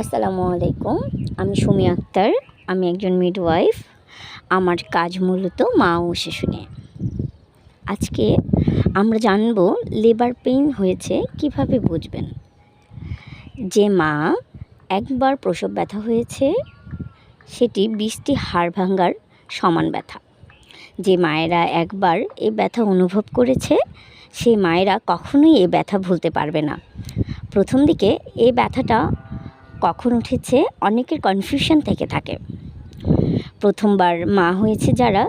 আসসালামু আলাইকুম। আমি সুমি আক্তার। আমি একজন মিডওয়াইফ আমার কাজ মূলত মা ও নিয়ে। আজকে আমরা জানব লেবার পেইন হয়েছে কীভাবে বুঝবেন? যে মা একবার প্রসব ব্যথা হয়েছে, সেটি বৃষ্টি, হাড় ভাঙ্গার সমান ব্যথা। যে মায়েরা একবার এই ব্যথা অনুভব করেছে, সেই মায়েরা কখনোই এই ব্যথা ভুলতে পারবে না। প্রথম দিকে এই ব্যথাটা কখন উঠেছে অনেকের কনফিউশন থেকে থাকে। প্রথমবার মা হয়েছে যারা,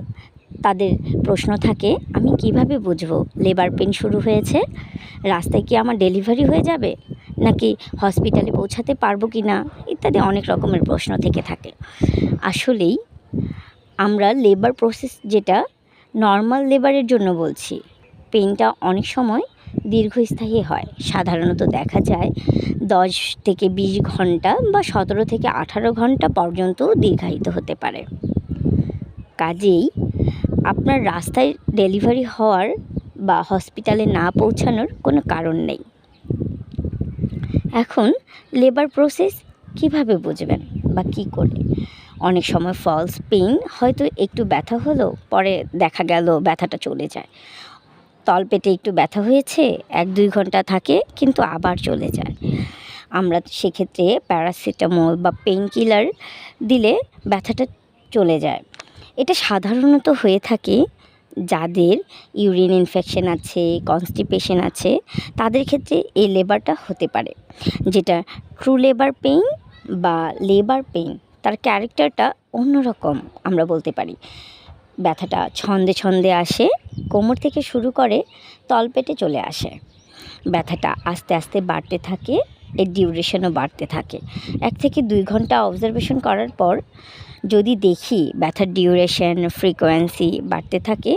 তাদের প্রশ্ন থাকে, আমি কীভাবে বুঝব লেবার পেন শুরু হয়েছে? রাস্তায় কি আমার ডেলিভারি হয়ে যাবে? নাকি হসপিটালে পৌঁছাতে পারব কি না ইত্যাদি অনেক রকমের প্রশ্ন থেকে থাকে। আসলেই আমরা লেবার প্রসেস যেটা নর্মাল লেবারের জন্য বলছি পেনটা অনেক সময় দীর্ঘস্থায়ী হয়। সাধারণত দেখা যায় দশ থেকে বিশ ঘণ্টা বা সতেরো থেকে আঠারো ঘণ্টা পর্যন্ত দীর্ঘায়িত হতে পারে। কাজেই আপনার রাস্তায় ডেলিভারি হওয়ার বা হসপিটালে না পৌঁছানোর কোনো কারণ নেই। এখন লেবার প্রসেস কীভাবে বুঝবেন বা কি করে অনেক সময় ফলস পেইন হয়তো একটু ব্যথা হলো, পরে দেখা গেল ব্যথাটা চলে যায়। তলপেটে একটু ব্যথা হয়েছে, এক দুই ঘণ্টা থাকে কিন্তু আবার চলে যায়। আমরা সেক্ষেত্রে প্যারাসিটামল বা পেইন কিলার দিলে ব্যথাটা চলে যায়। এটা সাধারণত হয়ে থাকে যাদের ইউরিন ইনফেকশন আছে কনস্টিপেশন আছে, তাদের ক্ষেত্রে এই লেবারটা হতে পারে। যেটা ট্রু লেবার পেইন বা লেবার পেইন তার ক্যারেক্টারটা অন্যরকম আমরা বলতে পারি। ব্যথাটা ছন্দে ছন্দে আসে কোমর থেকে শুরু করে তলপেটে চলে আসে। ব্যথাটা আস্তে আস্তে বাড়তে থাকে, এর ডিউরেশনও বাড়তে থাকে। এক থেকে দুই ঘণ্টা অবজারভেশন করার পর যদি দেখি ব্যথার ডিউরেশন ফ্রিকোয়েন্সি বাড়তে থাকে,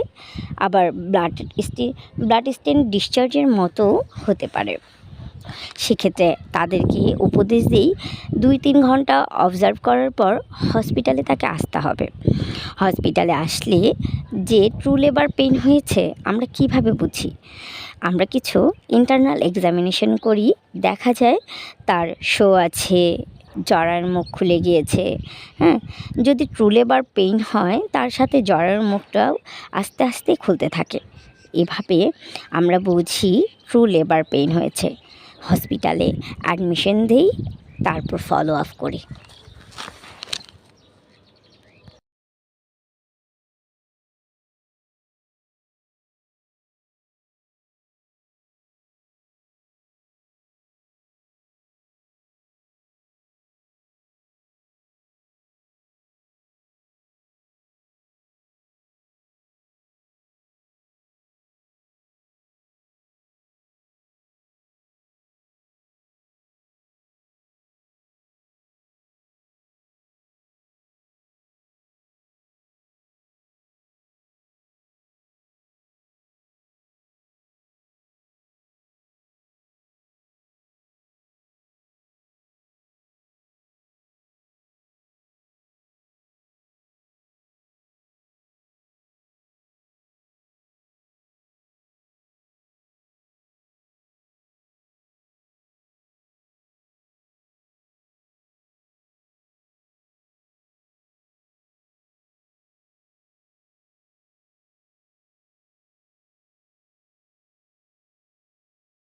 আবার ব্লাড স্টি ব্লাড স্টেন ডিসচার্জের মতো হতে পারে। সেক্ষেত্রে তাদেরকে উপদেশ দিই, দুই তিন ঘণ্টা অবজার্ভ করার পর হসপিটালে তাকে আসতে হবে। হসপিটালে আসলে যে ট্রু লেবার পেইন হয়েছে আমরা কীভাবে বুঝি? আমরা কিছু ইন্টারনাল এক্সামিনেশন করি, দেখা যায় তার শো আছে জরার মুখ খুলে গিয়েছে হ্যাঁ? যদি ট্রু লেবার পেইন হয়, তার সাথে জরার মুখটাও আস্তে আস্তে খুলতে থাকে। এভাবে আমরা বুঝি ট্রু লেবার পেইন হয়েছে। হসপিটালে অ্যাডমিশন দিই তারপর ফলো আপ করি।